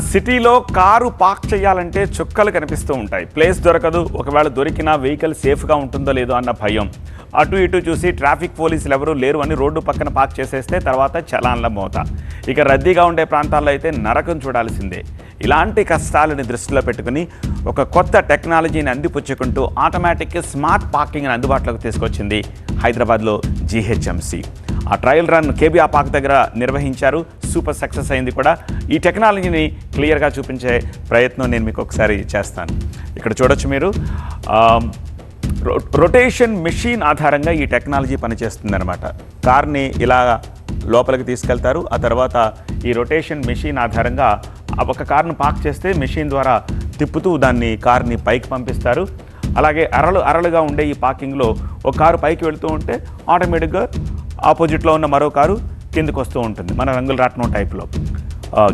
సిటీలో car park చేయాలంటే చుక్కలు కనిపిస్తూ ఉంటాయి. ప్లేస్ దొరకదు. ఒకవేళ దొరికినా వెహికల్ సేఫ్గా ఉంటుందో లేదో అన్న భయం. అటు ఇటు చూసి ట్రాఫిక్ పోలీసులు ఎవరూ లేరు అని రోడ్డు పక్కన పార్క్ చేసేస్తే తర్వాత చలాన్ల మోత. ఇక రద్దీగా ఉండే ప్రాంతాల్లో అయితే నరకం చూడాల్సిందే. ఇలాంటి కష్టాలని దృష్టిలో పెట్టుకుని ఒక కొత్త టెక్నాలజీని అందిపుచ్చుకుంటూ ఆటోమేటిక్గా స్మార్ట్ పార్కింగ్ని అందుబాటులోకి తీసుకొచ్చింది హైదరాబాద్లో జీహెచ్ఎంసీ. ఆ ట్రయల్ రన్ కేబిఆర్ పార్క్ దగ్గర నిర్వహించారు. సూపర్ సక్సెస్ అయింది కూడా. ఈ టెక్నాలజీని క్లియర్గా చూపించే ప్రయత్నం నేను మీకు ఒకసారి చేస్తాను. ఇక్కడ చూడొచ్చు మీరు. రొ- రొటేషన్ మెషిన్ ఆధారంగా ఈ టెక్నాలజీ పనిచేస్తుందన్నమాట. కార్ని ఇలా లోపలికి తీసుకెళ్తారు. ఆ తర్వాత ఈ రొటేషన్ మెషిన్ ఆధారంగా ఆ ఒక కార్ను పార్క్ చేస్తే మెషిన్ ద్వారా తిప్పుతూ దాన్ని కార్ని పైకి పంపిస్తారు. అలాగే అరలు అరలుగా ఉండే ఈ పార్కింగ్లో ఒక కారు పైకి వెళుతూ ఉంటే ఆటోమేటిక్గా ఆపోజిట్లో ఉన్న మరో కారు కిందకు వస్తూ ఉంటుంది. మన రంగుల రాట్నం టైప్లో.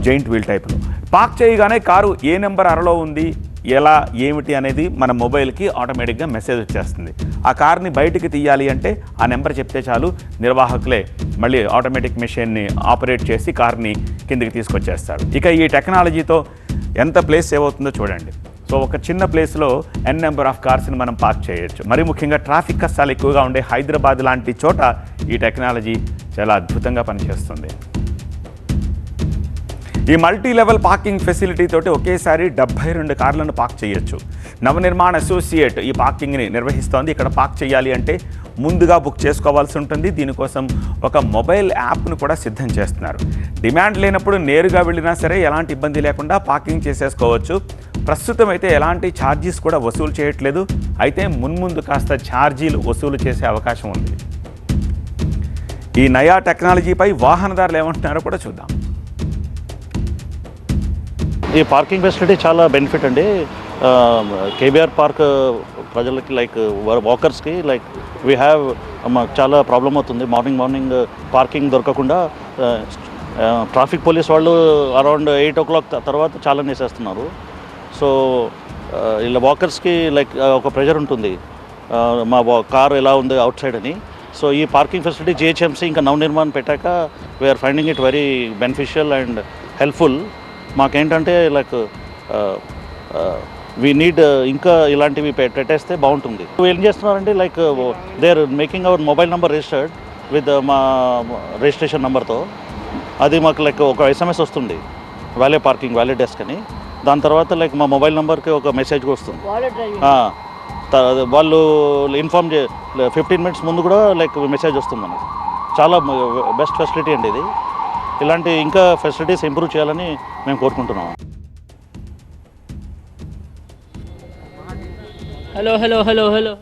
జైంట్ వీల్ టైప్లో. పార్క్ చేయగానే కారు ఏ నెంబర్ అరలో ఉంది ఎలా ఏమిటి అనేది మన మొబైల్కి ఆటోమేటిక్గా మెసేజ్ వచ్చేస్తుంది. ఆ కార్ని బయటికి తీయాలి అంటే ఆ నెంబర్ చెప్తే చాలు నిర్వాహకులే మళ్ళీ ఆటోమేటిక్ మెషిన్ని ఆపరేట్ చేసి కార్ని కిందికి తీసుకొచ్చేస్తారు. ఇక ఈ టెక్నాలజీతో ఎంత ప్లేస్ సేవ్ అవుతుందో చూడండి. సో ఒక చిన్న ప్లేస్లో ఎన్ నెంబర్ ఆఫ్ కార్స్ని మనం పార్క్ చేయొచ్చు. మరి ముఖ్యంగా ట్రాఫిక్ కష్టాలు ఎక్కువగా ఉండే హైదరాబాద్ లాంటి చోట ఈ టెక్నాలజీ చాలా అద్భుతంగా పనిచేస్తుంది. ఈ మల్టీ లెవెల్ పార్కింగ్ ఫెసిలిటీ తోటి ఒకేసారి డెబ్బై రెండు కార్లను పార్క్ చేయొచ్చు. నవనిర్మాణ అసోసియేట్ ఈ పార్కింగ్ని నిర్వహిస్తోంది. ఇక్కడ పార్క్ చేయాలి అంటే ముందుగా బుక్ చేసుకోవాల్సి ఉంటుంది. దీనికోసం ఒక మొబైల్ యాప్ను కూడా సిద్ధం చేస్తున్నారు. డిమాండ్ లేనప్పుడు నేరుగా వెళ్ళినా సరే ఎలాంటి ఇబ్బంది లేకుండా పార్కింగ్ చేసేసుకోవచ్చు. ప్రస్తుతం అయితే ఎలాంటి ఛార్జీస్ కూడా వసూలు చేయట్లేదు. అయితే మున్ముందు కాస్త ఛార్జీలు వసూలు చేసే అవకాశం ఉంది. ఈ నయా టెక్నాలజీపై వాహనదారులు ఏమంటున్నారో కూడా చూద్దాం. ఈ పార్కింగ్ ఫెసిలిటీ చాలా బెనిఫిట్ అండి. కేబీఆర్ పార్క్ ప్రజలకి లైక్ వాకర్స్కి లైక్ వీ హ్యావ్ చాలా ప్రాబ్లం అవుతుంది. మార్నింగ్ మార్నింగ్ పార్కింగ్ దొరకకుండా ట్రాఫిక్ పోలీస్ వాళ్ళు అరౌండ్ ఎయిట్ ఓ క్లాక్ తర్వాత చాలా వేసేస్తున్నారు సో ఇలా వాకర్స్కి లైక్ ఒక ప్రెషర్ ఉంటుంది. మా కార్ ఎలా ఉంది అవుట్ సైడ్ అని. సో ఈ పార్కింగ్ ఫెసిలిటీ జిహెచ్ఎంసీ ఇంకా నవనిర్మాణ్ పెట్టాక we're finding it very beneficial and helpful మాకేంటంటే లైక్ వీ నీడ్ ఇంకా ఇలాంటివి పెట్టేస్తే బాగుంటుంది. ఏం చేస్తున్నారంటే like they are making our mobile number registered with మా రిజిస్ట్రేషన్ నెంబర్తో అది మాకు లైక్ ఒక ఎస్ఎంఎస్ వస్తుంది వ్యాలే పార్కింగ్ వ్యాలే డెస్క్ అని. దాని తర్వాత లైక్ మా మొబైల్ నెంబర్కి ఒక మెసేజ్ వస్తుంది. వాళ్ళు ఇన్ఫార్మ్ చే ఫిఫ్టీన్ మినిట్స్ ముందు కూడా లైక్ మెసేజ్ వస్తుంది మనకు. చాలా బెస్ట్ ఫెసిలిటీ అండి ఇది. ఇలాంటి ఇంకా ఫెసిలిటీస్ ఇంప్రూవ్ చేయాలని మేము కోరుకుంటున్నాము. Hello hello hello hello.